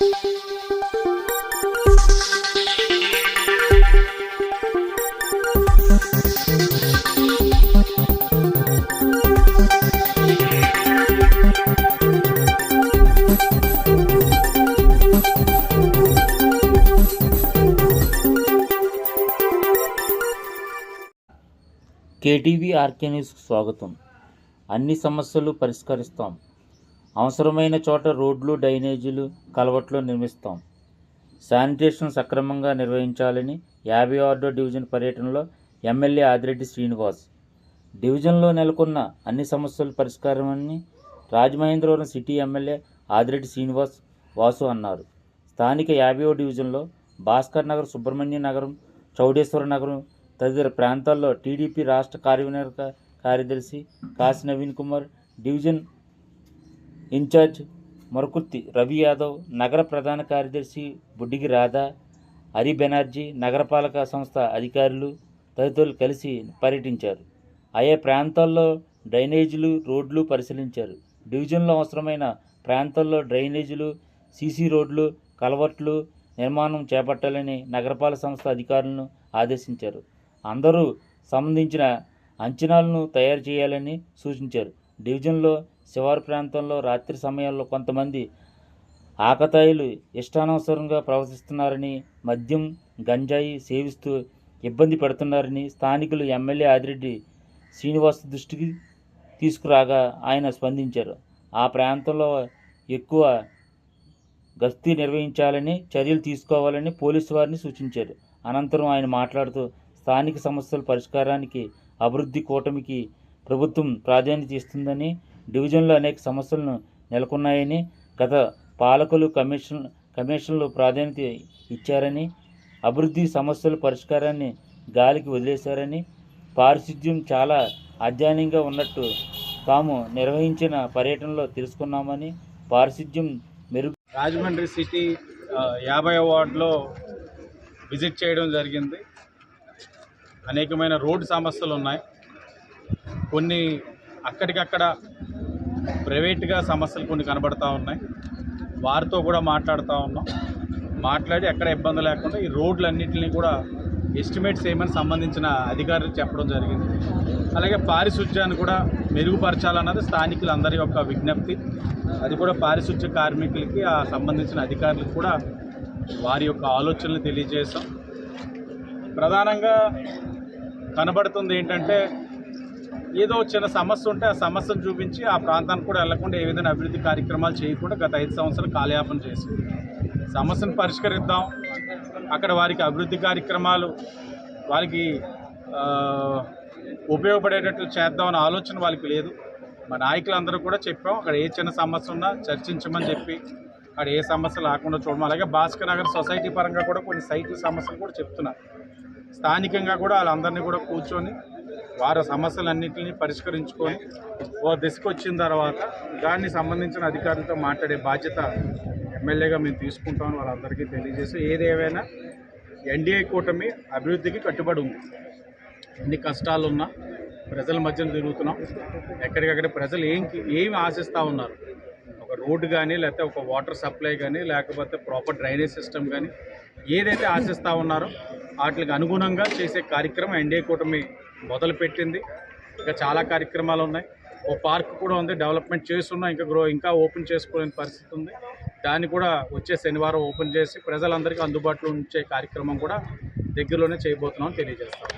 KTV RK న్యూస్కు స్వాగతం. అన్ని సమస్యలు పరిష్కరిస్తాం. అవసరమైన చోట రోడ్లు డ్రైనేజీలు కలవట్లు నిర్మిస్తాం. శానిటేషన్ సక్రమంగా నిర్వహించాలని యాభై ఆర్డో డివిజన్ పర్యటనలో ఎమ్మెల్యే ఆదిరెడ్డి శ్రీనివాస్ డివిజన్లో నెలకొన్న అన్ని సమస్యలు పరిష్కారమని రాజమహేంద్రవరం సిటీ ఎమ్మెల్యే ఆదిరెడ్డి శ్రీనివాస్ వాసు అన్నారు. స్థానిక యాభైవ డివిజన్లో భాస్కర్ నగర్ సుబ్రహ్మణ్య నగరం చౌడేశ్వర నగరం తదితర ప్రాంతాల్లో టీడీపీ రాష్ట్ర కార్యనిర్వాహక కార్యదర్శి Kasi Naveen Kumar division in charge Marukurthi Ravi Yadav నగర ప్రధాన కార్యదర్శి బుడ్డిగి రాధా హరి బెనర్జీ నగరపాలక సంస్థ అధికారులు తదితరులు కలిసి పర్యటించారు. ఆయా ప్రాంతాల్లో డ్రైనేజీలు రోడ్లు పరిశీలించారు. డివిజన్లో అవసరమైన ప్రాంతాల్లో డ్రైనేజీలు సీసీ రోడ్లు కలవర్ట్లు నిర్మాణం చేపట్టాలని నగరపాలక సంస్థ అధికారులను ఆదేశించారు. అందరూ సంబంధించిన అంచనాలను తయారు చేయాలని సూచించారు. డివిజన్లో శివారు ప్రాంతంలో రాత్రి సమయాల్లో కొంతమంది ఆకతాయిలు ఇష్టానవసరంగా ప్రవర్తిస్తున్నారని మద్యం గంజాయి సేవిస్తూ ఇబ్బంది పెడుతున్నారని స్థానికులు ఎమ్మెల్యే ఆదిరెడ్డి శ్రీనివాస్ దృష్టికి తీసుకురాగా ఆయన స్పందించారు. ఆ ప్రాంతంలో ఎక్కువ గస్తీ నిర్వహించాలని చర్యలు తీసుకోవాలని పోలీసు వారిని సూచించారు. అనంతరం ఆయన మాట్లాడుతూ స్థానిక సమస్యల పరిష్కారానికి అభివృద్ధి కూటమికి ప్రభుత్వం ప్రాధాన్యత ఇస్తుందని డివిజన్లో అనేక సమస్యలను నెలకొన్నాయని గత పాలకులు కమిషన్ కమిషన్లు ప్రాధాన్యత ఇచ్చారని అభివృద్ధి సమస్యల పరిష్కారాన్ని గాలికి వదిలేశారని పారిశుద్ధ్యం చాలా అధ్యయనంగా ఉన్నట్టు తాము నిర్వహించిన పర్యటనలో తెలుసుకున్నామని పారిశుద్ధ్యం మెరుగు రాజమండ్రి సిటీ యాభై వార్డులో విజిట్ చేయడం జరిగింది. అనేకమైన రోడ్డు సమస్యలు ఉన్నాయి. కొన్ని అక్కడికక్కడ ప్రైవేట్గా సమస్యలు కొన్ని కనబడతా ఉన్నాయి. వారితో కూడా మాట్లాడుతూ ఉన్నాం. మాట్లాడి ఎక్కడ ఇబ్బంది లేకుండా ఈ రోడ్లన్నింటినీ కూడా ఎస్టిమేట్స్ ఏమని సంబంధించిన అధికారులు చెప్పడం జరిగింది. అలాగే పారిశుధ్యాన్ని కూడా మెరుగుపరచాలన్నది స్థానికులందరి యొక్క విజ్ఞప్తి. అది కూడా పారిశుధ్య కార్మికులకి ఆ సంబంధించిన అధికారులకు కూడా వారి యొక్క ఆలోచనలు తెలియజేశాం. ప్రధానంగా కనబడుతుంది ఏంటంటే ఏదో చిన్న సమస్య ఉంటే ఆ సమస్యను చూపించి ఆ ప్రాంతానికి కూడా వెళ్ళకుండా ఏ విధంగా అభివృద్ధి కార్యక్రమాలు చేయకుండా గత ఐదు సంవత్సరాలు కాలయాపన చేసింది. సమస్యను పరిష్కరిద్దాం. అక్కడ వారికి అభివృద్ధి కార్యక్రమాలు వారికి ఉపయోగపడేటట్లు చేద్దామన్న ఆలోచన వాళ్ళకి లేదు. మా నాయకులందరూ కూడా చెప్పాం అక్కడ ఏ చిన్న సమస్య ఉన్నా చర్చించమని చెప్పి అక్కడ ఏ సమస్య లేకుండా చూడడం అలాగే భాస్కర్ నగర్ సొసైటీ పరంగా కూడా కొన్ని సైట్ల సమస్యలు కూడా చెప్తున్నారు. స్థానికంగా కూడా వాళ్ళందరినీ కూడా కూర్చొని వారి సమస్యలన్నింటినీ పరిష్కరించుకొని ఓ దశకు వచ్చిన తర్వాత దాన్ని సంబంధించిన అధికారులతో మాట్లాడే బాధ్యత ఎమ్మెల్యేగా మేము తీసుకుంటామని వాళ్ళందరికీ తెలియజేసి ఏదేమైనా ఎన్డీఏ కూటమి అభివృద్ధికి కట్టుబడి ఉంది. ఎన్ని కష్టాలు ఉన్నా ప్రజల మధ్యన తిరుగుతున్నాం. ఎక్కడికక్కడ ప్రజలు ఏం ఏమి ఆశిస్తూ ఉన్నారు? ఒక రోడ్డు కానీ లేకపోతే ఒక వాటర్ సప్లై కానీ లేకపోతే ప్రాపర్ డ్రైనేజ్ సిస్టమ్ కానీ ఏదైతే ఆశిస్తూ ఉన్నారో వాటికి అనుగుణంగా చేసే కార్యక్రమం ఎన్డీఏ కూటమి మొదలుపెట్టింది. ఇంకా చాలా కార్యక్రమాలు ఉన్నాయి. ఓ పార్క్ కూడా ఉంది. డెవలప్మెంట్ చేస్తున్నాం ఇంకా గ్రో ఇంకా ఓపెన్ చేసుకోలేని పరిస్థితి ఉంది. దాన్ని కూడా వచ్చే శనివారం ఓపెన్ చేసి ప్రజలందరికీ అందుబాటులో ఉంచే కార్యక్రమం కూడా దగ్గరలోనే చేయబోతున్నాం తెలియజేస్తాం.